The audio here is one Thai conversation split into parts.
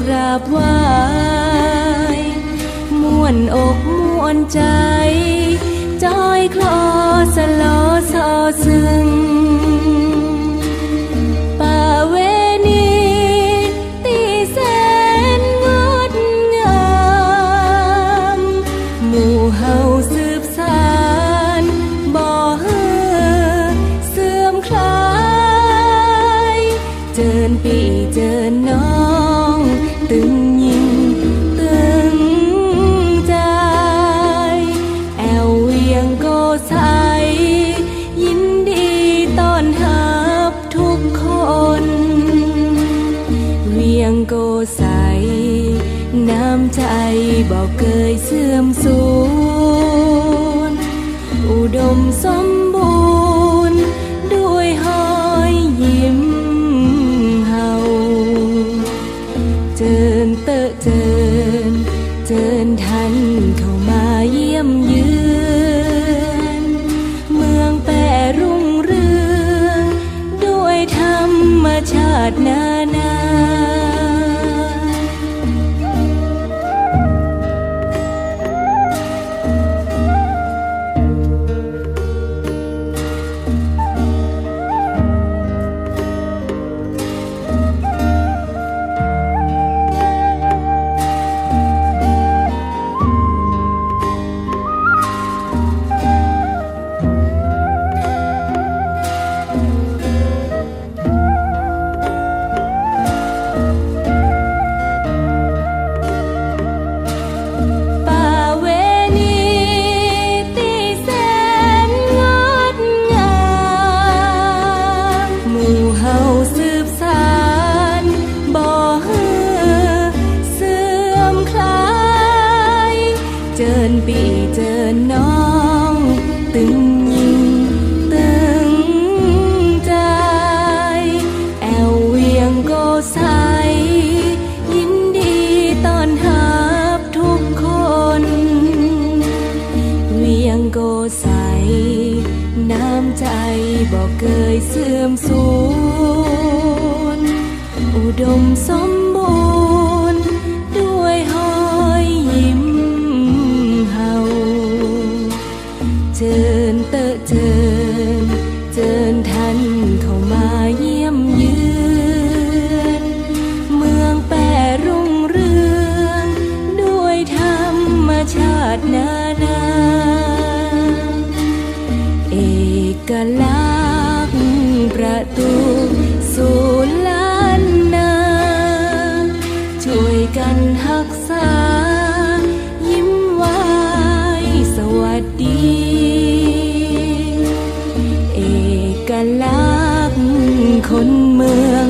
กราบไหว้ม่วนอกม่วนใจ จอยคลอสลอซอซึงป่าเวณีตีแสนงดงามหมู่เฮาสืบสานบ่เฮือเสื่อมคลาย เจิญปีเจิญน้อ น้ำใจบอกเกยเสื่อมสูญอุดมสมบูรณ์ด้วยหอยยิ้มเฮาเจิญเตอะเจิญเจิญทันเข้ามาเยี่ยมเยือนเมืองแปรรุ่งเรืองด้วยธรรมชาตินานา โกใส น้ำใจบอกเคยเสื่อมสูญอุดมสมบูรณ์ กลักประตูสู่ล้านนาช่วยกันหักษา ยิ้มไว้สวัสดี เอกลักษณ์คนเมือง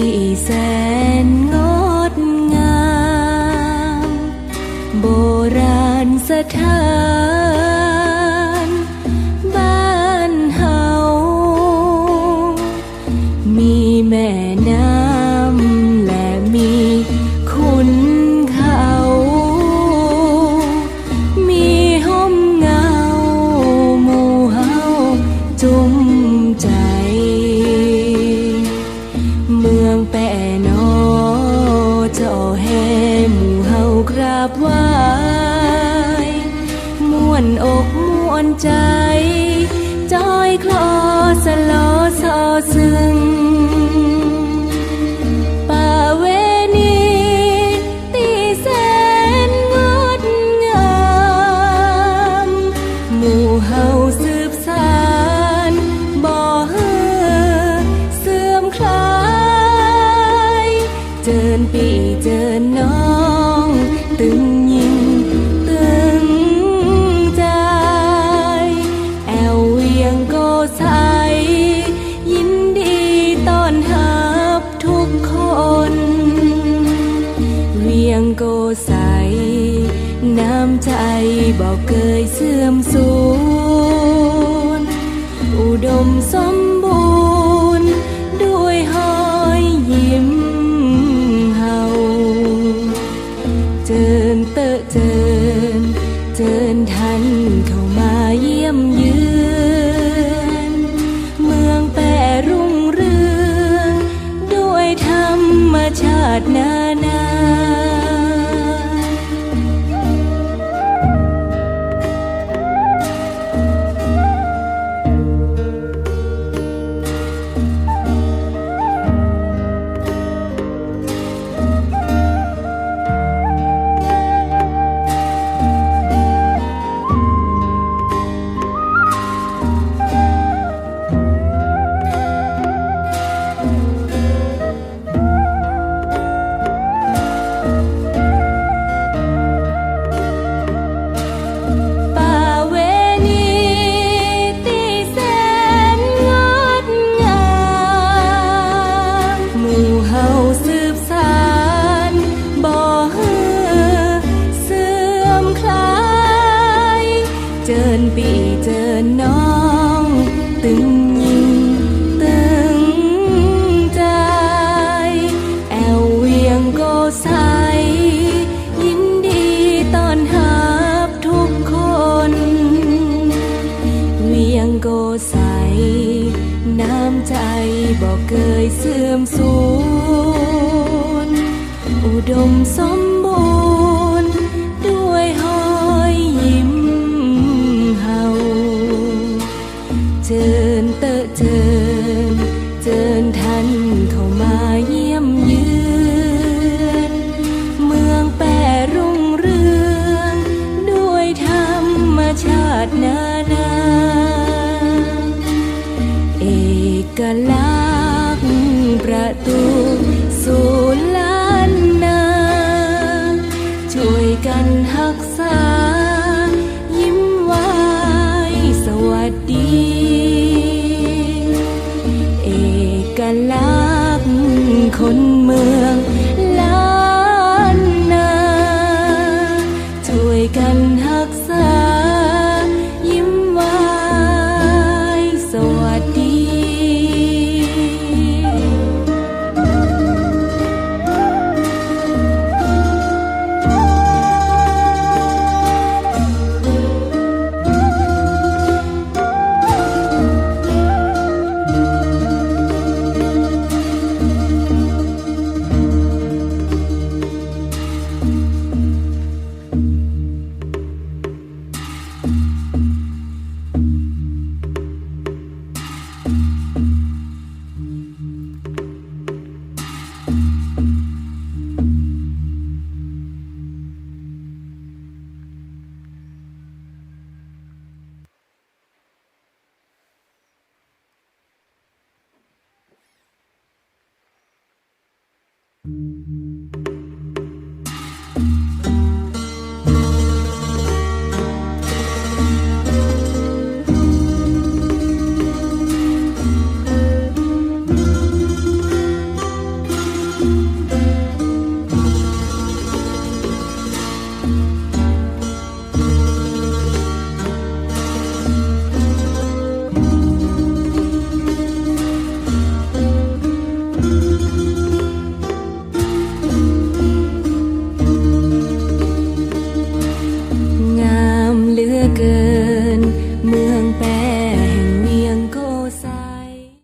ปีแส cô dài nam trai bỏ cười sương xuống. Mm-hmm.